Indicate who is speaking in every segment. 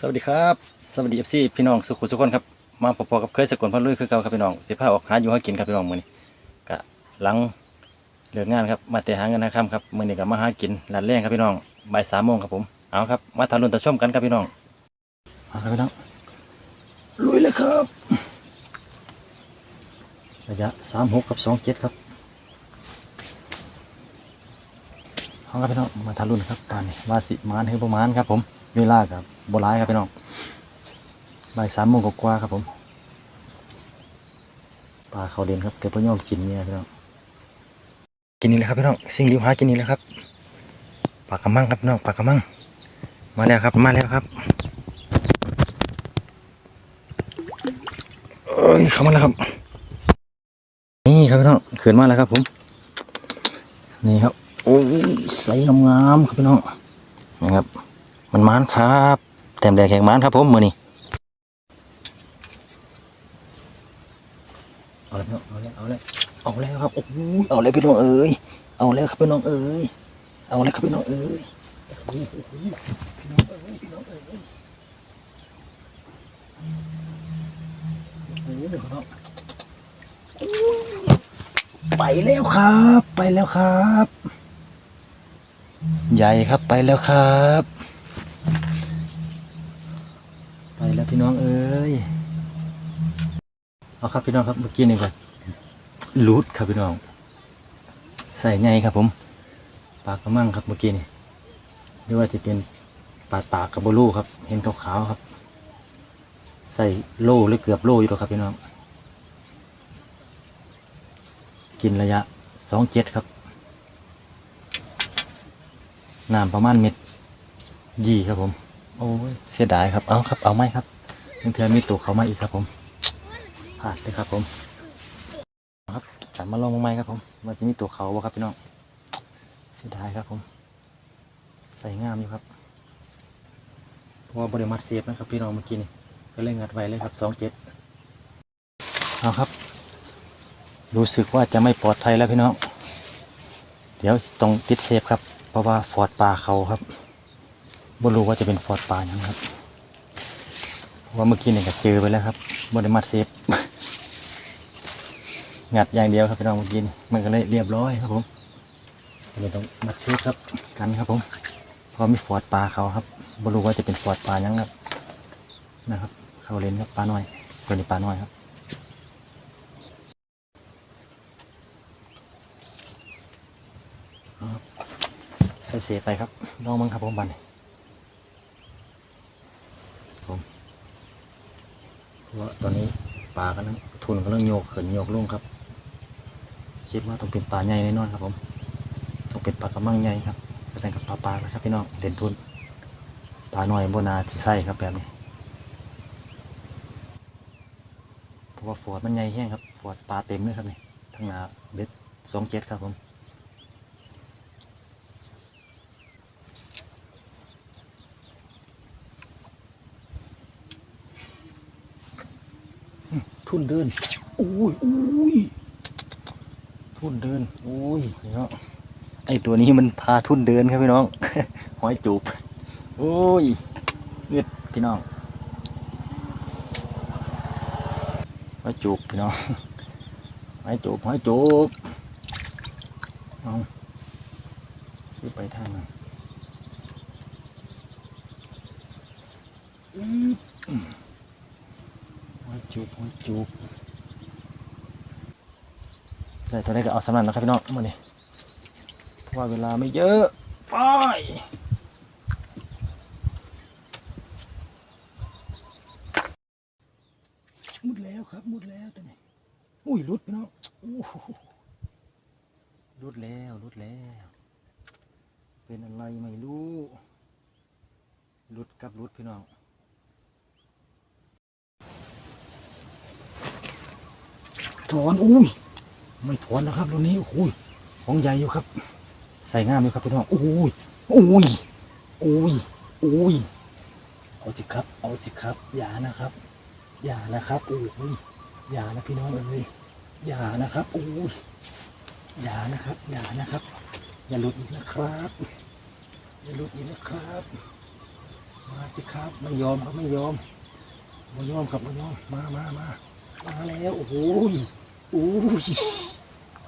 Speaker 1: สวัสดีครับสวัสดีเอฟซีพี่น้องสุขุสุขคนครับมาพบๆกับเคยสกลพันลุยคือเก่าครับพี่น้องสิพาออกหาอยู่หากินครับพี่น้องมื้อนี้กะหลังเลิกงานครับมาแต่หาเงินนะครับครับมื้อนี้ก็มาหากินร้านแรงครับพี่น้องบ่ายสามโมงครับผมเอาครับมาทารุนตะชมกันครับพี่น้องเอาครับพี่น้องลุยเลยครับระยะสามหกกับสองเจ็ดครับเอาครับพี่น้องมาทารุนครับปานนี้ว่าสิมานให้ประมาณครับผมเวลากับโบราณครับพี่น้องบ่ายสามโมงกว่าครับผมปลาเขาเด่นครับแต่พ่อยอมกินเนี่ยพี่น้องกินนี่แหละครับพี่น้องสิ่งริวหากินนี่แหละครับปลากระมังครับน้องปลากระมัง มาแล้วครับมาแล้วครับเอ้ยเข้ามาแล้วครับ นี่ครับพี่น้องเขินมาแล้วครับผม นี่ครับโอ้ยใสงามๆครับพี่น้องนะครับ มันมานครับ แต้มแดงแข่งมานครับผมมือนี้เอาเลยพี่น้องเอาเลยเอาเลยเอาแล้วครับโอ้โหเอาเลยพี่น้องเอ้ยเอาแล้วครับพี่น้องเอ้ยเอาเลยครับพี่น้องเอ้ยพี่น้องเอ้ยพี่น้องเอ้ยโอ้โหพี่น้องโอ้ยไปแล้วครับ ไปแล้วครับ ใหญ่ครับไปแล้วครับ ไปแล้วพี่น้องเอ้ย เอาครับพี่น้องครับเมื่อกี้นี่ก็รูดครับพี่น้อง ใส่ไงครับ ผมปลากระมังครับเมื่อกี้นี่หรือว่าจะเป็นปลาปากกระโบลูครับ เห็นขาวๆครับ ใส่โล่หรือเกือบโล่อยู่หรอครับพี่น้อง กินระยะสองเจ็ดครับน้ำประมาณเม็ดยี่ครับผม โอ้ยเสียดายครับเอาครับเอาไหมครับเพื่อนๆมีตัวเขามาอีกครับผม พลาดเลยครับผมครับกลับมาลองใหม่ครับผมมันจะมีตัวเขาบ่ครับพี่น้องเสียดายครับผม ใส่งามอยู่ครับเพราะว่าบริมัดเซฟนะครับพี่น้องเมื่อกี้นี่ก็เลยงัดไว้เลยครับสองเจ็ดเอาครับ รู้สึกว่าจะไม่ปลอดภัยแล้วพี่น้อง เดี๋ยวต้องติดเซฟครับ เพราะว่าฟอร์ดปลาเขาครับไม่รู้ว่าจะเป็นฟอร์ดปลาอย่างครับ ว่าเมื่อกี้เนี่ยก็เจอไปแล้วครับบริมัดเซฟงัดอย่างเดียวครับพี่น้องเมื่อกี้มันก็เลยเรียบร้อยครับผมเลยต้องมัดเชฟครับกันครับผมเพราะมีฟอดปลาเขาครับไม่รู้ว่าจะเป็นฟอดปลายังครับนะครับ เขาเล่นครับปลาน้อยตัวนี้ปลาน้อยครับใส่เศษไปครับลองมั้งครับผมบันนี้ผม เพราะ ว่าตอนนี้ปลากำลังทุนกำลังโยกเขินโยกลงครับ คิดว่าต้องเป็นปลาใหญ่แน่นอนครับผม ต้องเป็นปลากระมังใหญ่ครับกระแสกับปลาปลาแล้วครับพี่น้องเด่นทุนปลาหน่อยบนาสิไส้ครับแบบนี้เพราะว่าฟอดมันใหญ่แห้งครับฟอดปลาเต็มเลยครับนี่ทั้งหนาเบ็ดสองเจ็ดครับผม ทุนเดินอุ้ยอุ้ยทุนเดินอุ้ยพี่น้องไอตัวนี้มันพาทุนเดินครับพี่น้องหอยจูบโอ้ยเลือดพี่น้องหอยจูบพี่น้องหอยจูบหอยจูบเอาคือไปทางนั้นอืมหอย จูบหอยจูบใส่ตัวนี้ก็เอาสำนันแล้วครับพี่น้องมาเนี่ยเพราะว่าเวลาไม่เยอะ ไปมุดแล้วครับมุดแล้วตัวนี้อุ้ยรุดพี่น้องอู้หูรุดแล้วรุดแล้ว เป็นอะไรไม่รู้รุดกับรุดพี่น้อง ถอนอุ้ยไม่ถอนนะครับรุ่นนี้โอ้ยของใหญ่อยู่ครับ ใส่งามอยู่ครับพี่น้องโอ้ยโอ้ยโอ้ยโอ้ยเอาสิครับ เอาสิครับ อย่านะครับ อย่านะครับโอ้ยอย่านะพี่น้องเอ้ยอย่านะครับโอ้ยอย่านะครับ อย่านะครับ อย่าหลุดอีกนะครับ อย่าหลุดอีกนะครับ มาสิครับไม่ยอมครับไม่ยอมไม่ยอมครับไม่ยอมมามามา มาแล้วโอ้โหยโอ้ย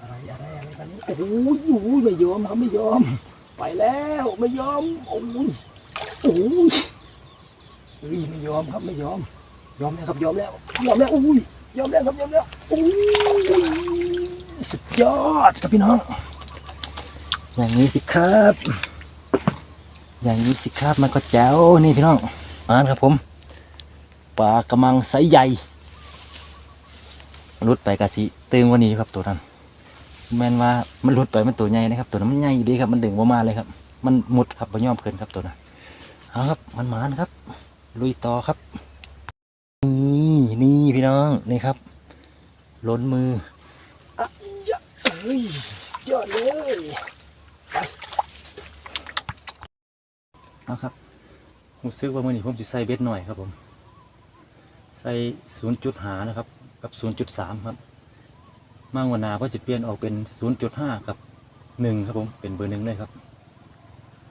Speaker 1: อะไรอะไรอะไรกันนี้โอ้โหยโอ้ยไม่ยอมครับไม่ยอม ไปแล้วไม่ยอมโอ้ยโอ้ยเฮ้ยไม่ยอมครับไม่ยอม ยอมแล้วครับยอมแล้วยอมแล้วโอ้ยยอมแล้วครับยอมแล้วโอ้ยสุดยอดครับพี่น้องอย่างนี้สิครับ อย่างนี้สิครับมันก็แจ๋วนี่พี่น้องอ่านครับผมปลากระมังไซส์ใหญ่ รุดไปกะสิตึงกวันนี้ครับตัวนั้นแม่นว่ามันรุดไปมันตัวใหญ่นะครับ ตัวนั้นมันใหญ่ดีครับ มันดึงออกมาเลยครับ มันมุดครับมันย่อมเกินครับตัวนั้นเอาครับ มันหมานครับ ลุยต่อครับ นี่นี่พี่น้องนี่ครับ ล้นมืออะยะเอ้ยสุดยอดเลยเอาครับผมซื้อว่ามื่อนี้ผมจะใส่เบ็ดหน่อยครับผม ใส่ศูนย์จุดหานะครับ กับศูนย์จุดสามครับมางวนาก็จะเปลี่ยนออกเป็นศูนย์จุดห้ากับหนึ่งครับผม เป็นเบอร์หนึ่งเลยครับ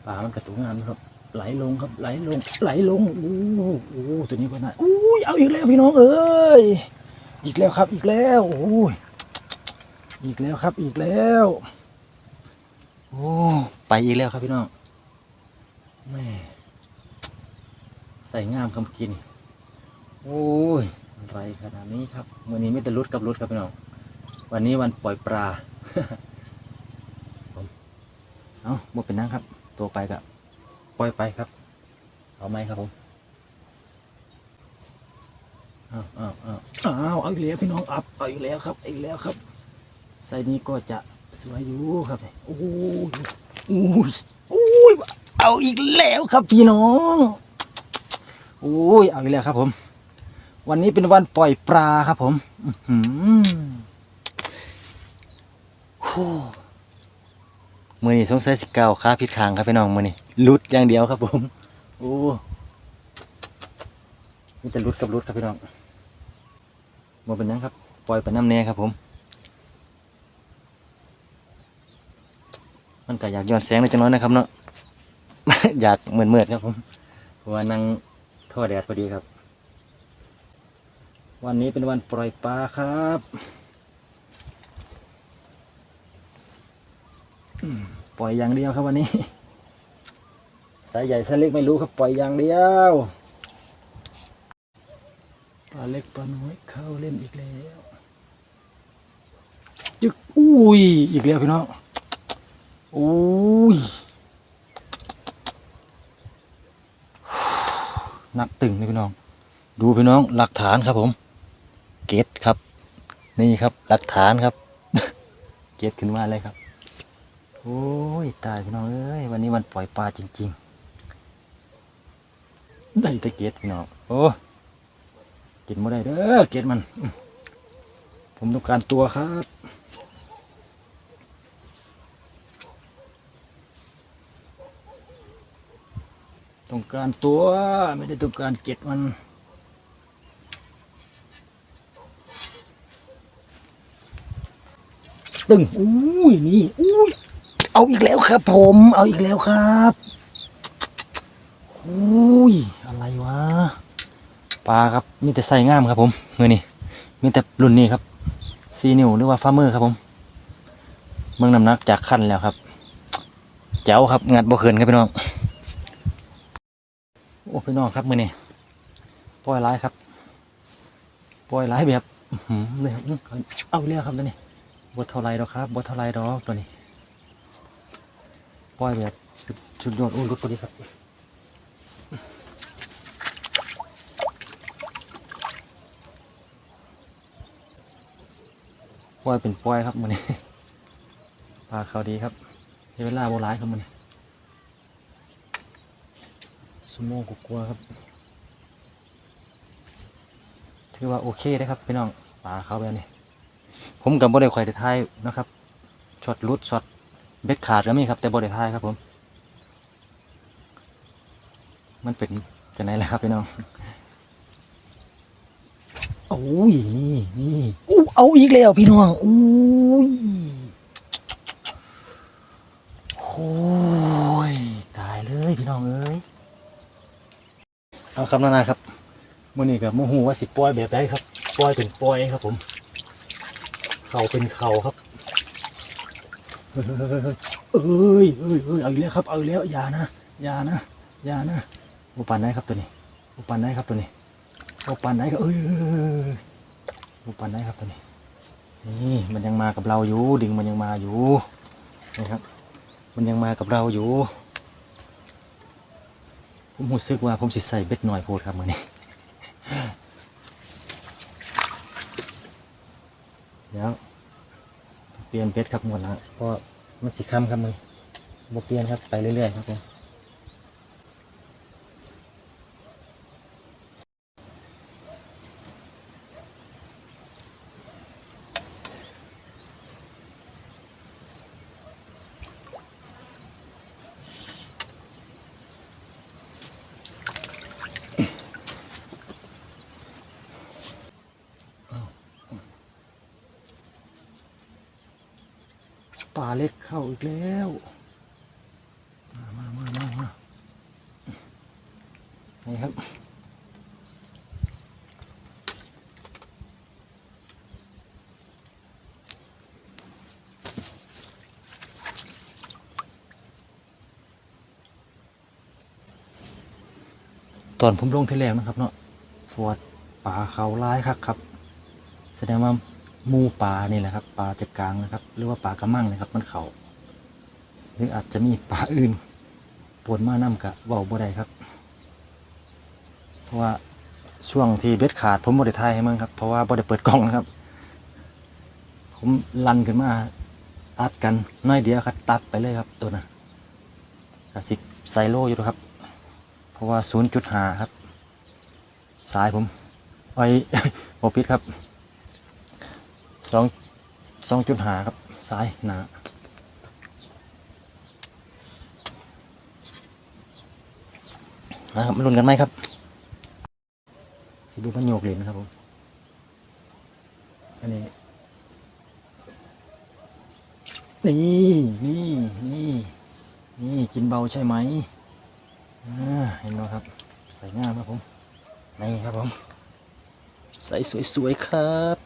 Speaker 1: ปลามันกระตุกงานครับ ไหลลงครับ ไหลลง ไหลลงโอ้โหโอ้โหตัวนี้ก็น่าอุ้ย เอาอีกแล้วพี่น้องเอ้ย อีกแล้วครับ อีกแล้วโอ้ย อีกแล้วครับ อีกแล้ว โอ้ ไปอีกแล้วครับพี่น้องแม่ใส่งามคำกิน โอ้ย อะไรขนาดนี้ครับวันนี้ไม่แต่รุดกับรุดครับพี่น้องวันนี้วันปล่อยปลาเอาหมดเป็นนั่งครับ ตัวไปกับปล่อยไปครับ เอาไหมครับผมอ้าวอ้าวอ้าวอ้าวเอาอีกแล้วพี่น้องอัพเอาอีกแล้วครับอีกแล้วครับไซนี้ก็จะสวยอยู่ครับโอ้ยโอ้ยโอ้ยเอาอีกแล้วครับพี่น้องโอ้ยเอาอีกแล้วครับผม วันนี้เป็นวันปล่อยปลาครับผมอื้อหือโอ้มือนี้สงสัยสิเก่าค้าพิษคางครับพี่น้องมือนี้ลุดอย่างเดียวครับผม โอ้มีแต่ลุดกับลุดครับพี่น้องมาเป็นยังครับ ปล่อยไปน้ำแน่ครับผม มันก็อยากย้อนแสงในจังน้อยนะครับเนาะ อยากเหมือนเมือดครับผมเพราะว่านั่งท่อแดดพอดีครับ วันนี้เป็นวันปล่อยปลาครับปล่อยอย่างเดียวครับวันนี้สายใหญ่สายเล็กไม่รู้ครับปล่อยอย่างเดียวปลาเล็กปลาน้อยเข้าเล่นอีกแล้วจึกอุ้ยอีกแล้วพี่น้องอุ้ยนักตึงเลยพี่น้อง ดูพี่น้องหลักฐานครับผม เกตครับ นี่ครับหลักฐานครับ เกตขึ้นมาเลยครับ โอ้ยตายพี่น้องเอ้ยวันนี้วันปล่อยปลาจริง ๆ ได้แต่เกตพี่น้องโอ้กินไม่ได้เด้อเกตมัน ผมต้องการตัวครับต้องการตัวไม่ได้ต้องการเกตมัน ตึงอุ้ยนี่อุ้ยเอาอีกแล้วครับ ผม เอาอีกแล้วครับอุ้ยอะไรวะปลาครับมีแต่ใส่งามครับผมมือนี่มีแต่รุ่นนี้ครับซีนิวหรือว่าฟ้ามือครับผมเมืองน้ำหนักจากขั้นแล้วครับแจ๋วครับงัดบ่เขินครับพี่น้องโอ้พี่น้องครับมือนี่ปล่อยร้ายครับปล่อยร้ายแบบอื้อหือเลยครับอื้อเอาอีกแล้วครับตัวนี้ บทเท่าไรดอกครับบทเท่าไรดอกตัวนี้ปล่อยแบบสุดดยอดอุ้ยรถพอดีครับปล่อยเป็นปล่อยครับมันนี้ปลาเขาดีครับเวลาโบราณครับมันนี้สมองกกลัวครับถือว่าโอเคนะครับพี่น้องปลาเขาแบบนี้ ผมกับบ่ได้ข่อยได้ทายนะครับช็อตรุดช็อตเบ็ดขาดก็มีครับแต่บ่ได้ทายครับผม มันเป็นจะไหนแหละครับพี่น้องโอ้ยนี่นี่อู้เอาอีกแล้วพี่น้องอุ้ยโอ้ยตายเลยพี่น้องเอ้ยเอาครับนานาครับมื่อนี้กับโมโหว่าสิปล่อยแบบใดครับปล่อยเป็นปล่อยครับผม เข่าเป็นเข่าครับเอ้ยเอ้ยเอ้ยเอาอีกแล้วครับเอาอีกแล้วอย่านะอย่านะอย่านะโอปันไหนครับตัวนี้โอปันไหนครับตัวนี้โอปันไหนครับเอ้ยเอ้ยเอ้ยอุปันไหนครับตัวนี้ นี่มันยังมากับเราอยู่ดึงมันยังมาอยู่นะครับ มันยังมากับเราอยู่ผมรู้สึกว่าผมสิใส่เบ็ดหน่อยโพดครับมือนี้ เดี๋ยวเปลี่ยนเพชรครับหมดแล้วเพราะมันสิค้ำครับมือบ่เปลี่ยนครับไปเรื่อยๆครับผมปลาเล็กเข้าอีกแล้ว มามามามามา นี่ครับ ตอนผมลงที่แรกนะครับเนาะฟวดปลาเขาร้ายครับครับ แสดงว่ามูปลานี่แหละครับปลาจะกลางนะครับ หรือว่าปลากระมังนะครับ มันเขาหรืออาจจะมีปลาอื่นปนมาน้ำกะเบาบ่ได้ครับ เพราะว่าช่วงที่เบ็ดขาดผมบ่ได้ทายให้มันครับ เพราะว่าบ่ได้เปิดกล้องนะครับ ผมลันขึ้นมาอัดกันน้อยเดียวครับ ตัดไปเลยครับตัวน่ะกระสิไซโลอยู่ครับ เพราะว่า0.5ครับ สายผมไว้โอปิดครับสองสองจุดหาครับซ้ายหนานะครับมาลุ้นกันไหมครับ สิดูมันโยกเหรียญนะครับผมอันนี้นี่นี่นี่นี่กินเบาใช่ไหมอ่าเห็นไหมครับ ใส่งามครับผมนี่ครับผม ใส่สวยๆครับ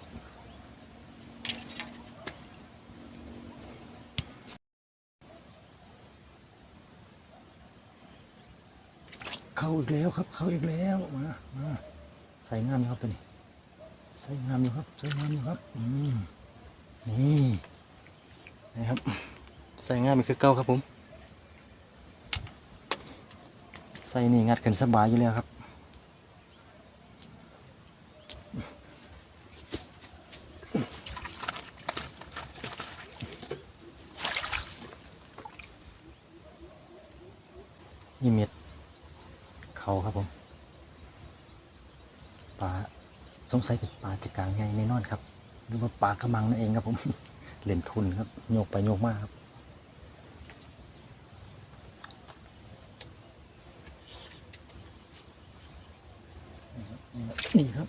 Speaker 1: เข้าอีกแล้วครับ เข้าอีกแล้ว มา มา ส่งามอยู่ครับตัวนี้ใส่งามอยู่ครับใส่งามอยู่ครับอืมนี่นะครับใส่งามอีกคือเก่าครับผม ใส่นี่งัดกันสบายอยู่แล้วครับนี่เม็ดเขาครับผมปลาส งสัยเป็นปลาจะกางไงแน่นอนครับหรือว่าปลากระมังนั่นเองครับผมเหรียญทุนครับโยกไปโยกมาครับนี่ครับ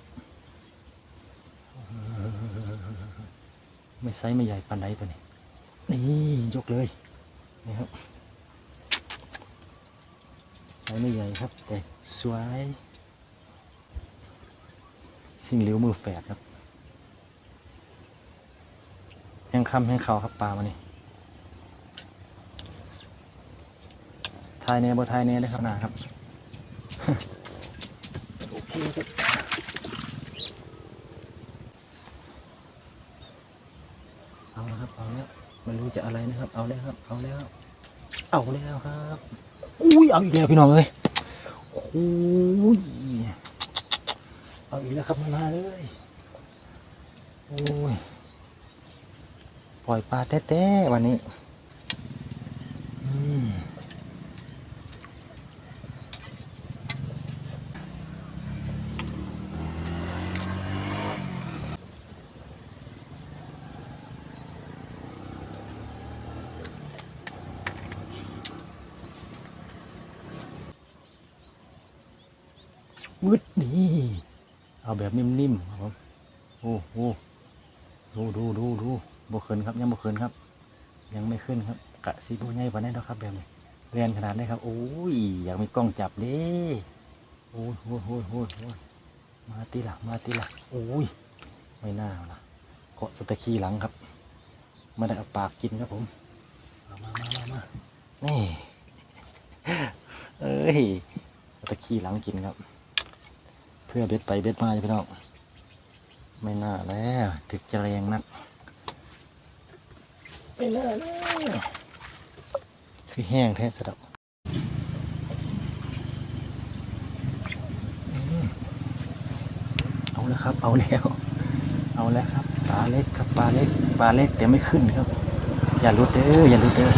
Speaker 1: ไม่ไซส์ไม่ใหญ่ปานใดตัวนี้ นี่ยกเลยนี่ครับไซส์ไม่ใหญ่ครับ แต่สวย สิ่งเหลวมือแฝดครับแห้งคำแห้งเขาครับปลามานี่ทายแน่บ่ทายแน่ได้ครับนาครับโอเคครับเอาแล้วครับเอาแล้วไม่รู้จะอะไรนะครับ เอาแล้วครับ เอาแล้ว เอาแล้วครับ อุ้ยเอาอีกแล้วพี่น้องเอ้ยโอ้ย เอาอีกแล้วครับมาเลยโอ้ยปล่อยปลาแท้ๆวันนี้ อืมวึดนี่ เอาแบบนิ่มๆครับผมโอ้โหดูดูดูดูบ่ขึ้นครับ ยังบ่ขึ้นครับ ยังไม่ขึ้นครับ กะสีบ่ใหญ่กว่านั้นแล้วครับแบบนี้เรียนขนาดนี้ครับโอ้ยอยากมีกล้องจับเด้โอ้ยโอ้ยโอ้ยโอ้ยโอ้ยมาตีหลังมาตีหลังโอ้ยไม่น่าละเกาะสตะคีหลังครับไม่ได้เอาปากกินครับผมมามามามามานี่เอ้ยตะคีหลังกินครับ เพื่อเบ็ดไปเบ็ดมาจ้ะพี่น้องไม่น่าแล้วถึกจะแรงนักไม่น่าแล้ว คือแห้งแท้สะดอกเอาแล้วครับ เอาแล้ว เอาแล้วครับปลาเล็กครับปลาเล็กปลาเล็กแต่ไม่ขึ้นครับ อย่าลุดเด้ออย่าลุดเด้อ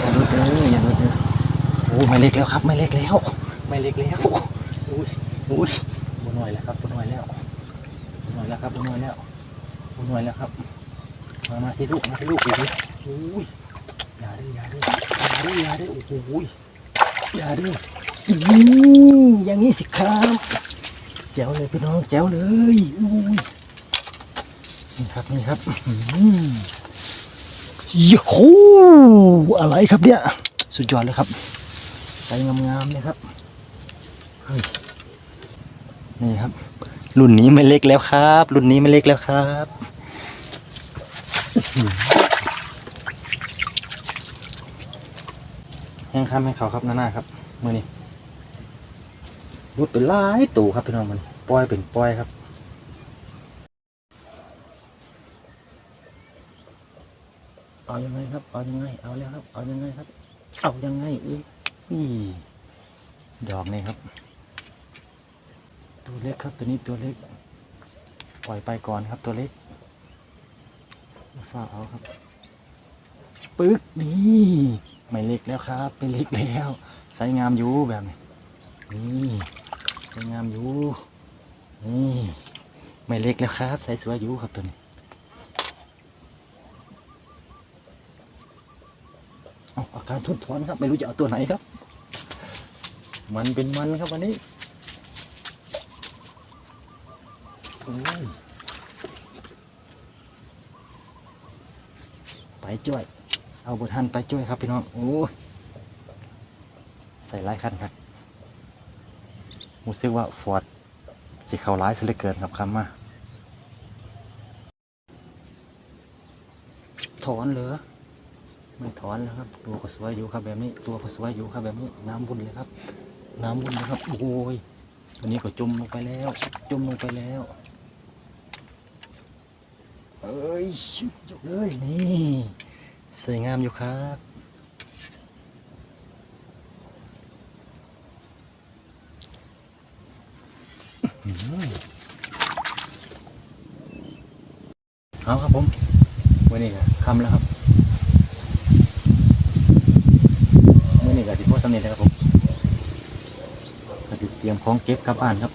Speaker 1: อย่าลุดเด้ออย่าลุดเด้อโอ้ไม่เล็กแล้วครับ ไม่เล็กแล้ว ไม่เล็กแล้วอุ้ยอุ้ยบนหน่อยแล้วครับบนหน่อยแล้วบนหน่อยแล้วครับบนหน่อยแล้วบนหน่อยแล้วครับมามาสิลูกมาสิลูกดูดิอุ้ยอย่าเด้ออย่าเด้ออย ด้ออย่าด้อโอ้โหยาด้ออืมอย่างนี้สิครับแจ๋วเลยพี่น้องแจ๋วเลยอุ้นี่ครับนี่ครับอืมโยโหอะไรครับเนี่ย สุดยอดเลยครับใสงามๆเลยครับนี่ครับ รุ่นนี้ไม่เล็กแล้วครับ รุ่นนี้ไม่เล็กแล้วครับอื้อหือ แห้งข้ามให้เขาครับหน้าๆครับมือนี้รุดเป็นลายตู่ครับพี่น้องมันปล่อยเป็นปล่อยครับเอายังไงครับเอายังไงเอาแล้วครับเอายังไงครับ เอายังไงอุ้ยดอกนี่ครับ ตัวเล็กครับตัวนี้ตัวเล็ก ปล่อยไปก่อนครับตัวเล็กฝ้าเอาครับปึ๊กนี่ ไม่เล็กแล้วครับเป็นเล็กแล้วใสงามอยู่แบบนี้นี่ใสงามอยู่นี่ไม่เล็กแล้วครับใสสวยอยู่ครับตัวนี้เอาอาการทุนทวนครับ ไม่รู้จะเอาตัวไหนครับ มันเป็นมันครับวันนี้ไปจ้วย เอาบททันไปจ้วยครับพี่น้อง โอ้ยใส่ไล่ขั้นครับรู้สึกว่าฟอร์ดสิเขาร้ายซะเลือเกินครับคำมาถอนเหรอไม่ถอนแล้วครับ ตัวก็สวยอยู่ครับแบบนี้ ตัวก็สวยอยู่ครับแบบนี้ น้ำบุญเลยครับ น้ำบุญเลยครับ โอ้ยอันนี้ก็จมลงไปแล้ว จมลงไปแล้วเอ้ยยกเลยนี่ สวยงามอยู่ครับเอาครับผมวันนี้ก็คำแล้วครับมื่อนี้ก็สิพ่อสำเร็จแล้วครับผมก็สิเตรียมของเก็บกลับบ้านครับ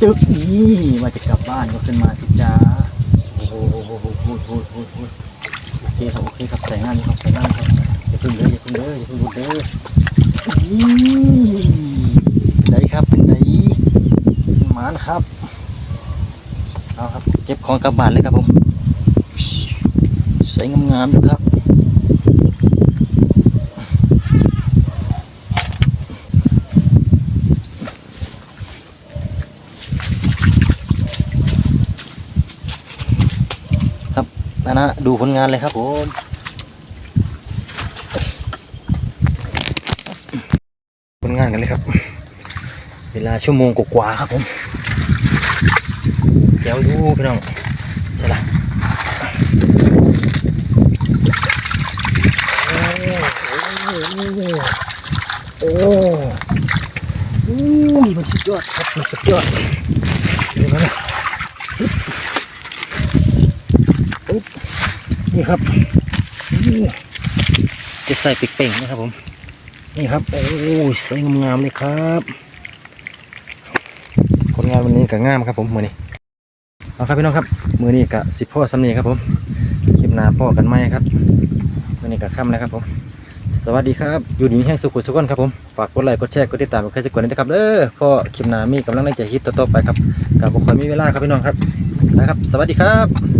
Speaker 1: จึกนี่มาจะกลับบ้านก็ขึ้นมาสิจ้าโอ้โหโอ้โหโอ้โหโอ้โหโอ้โหโอเคครับโอเคครับใส่งานครับใส่งานครับอย่าพึ่งเด้ออย่าพึ่งเด้ออย่าพึ่งเด้อเป็นไดครับเป็นไดหมานครับเอาครับเก็บของกลับบ้านเลยครับผมใส่งามๆอยู่ครับ นะดูผลงานเลยครับผมผลงานกันเลยครับ เวลาชั่วโมงกว่าครับผมเดี๋วดูพี่น้องใช่ละโอ้โอ้โอ้โอ้ยมันสุดยอดครับมันสุดยอดเดี๋ยวนะ นี่ครับจะใส่ปิกเป่งนะครับผม นี่ครับ โอ้ยสวยงามๆเลยครับ ผลงานวันนี้ก็งามครับผมมือนี้เอาครับพี่น้องครับ มือนี้ก็สิพ่อสำเนียครับผมคลิปหน้าพ่อกันไหมครับมือนี้ก็ค่ำแล้วครับผม สวัสดีครับ อยู่ดีมีแห้งสุขุสุขนครับผม ฝากกดไลค์กดแชร์กดติดตามกดใครสักคนด้นะครับเด้อพ่อคลิปหน้ามีกำลังในใจฮิตต่อๆไปครับกับบุคคลมีเวลาครับพี่น้องครับนะครับ สวัสดีครับ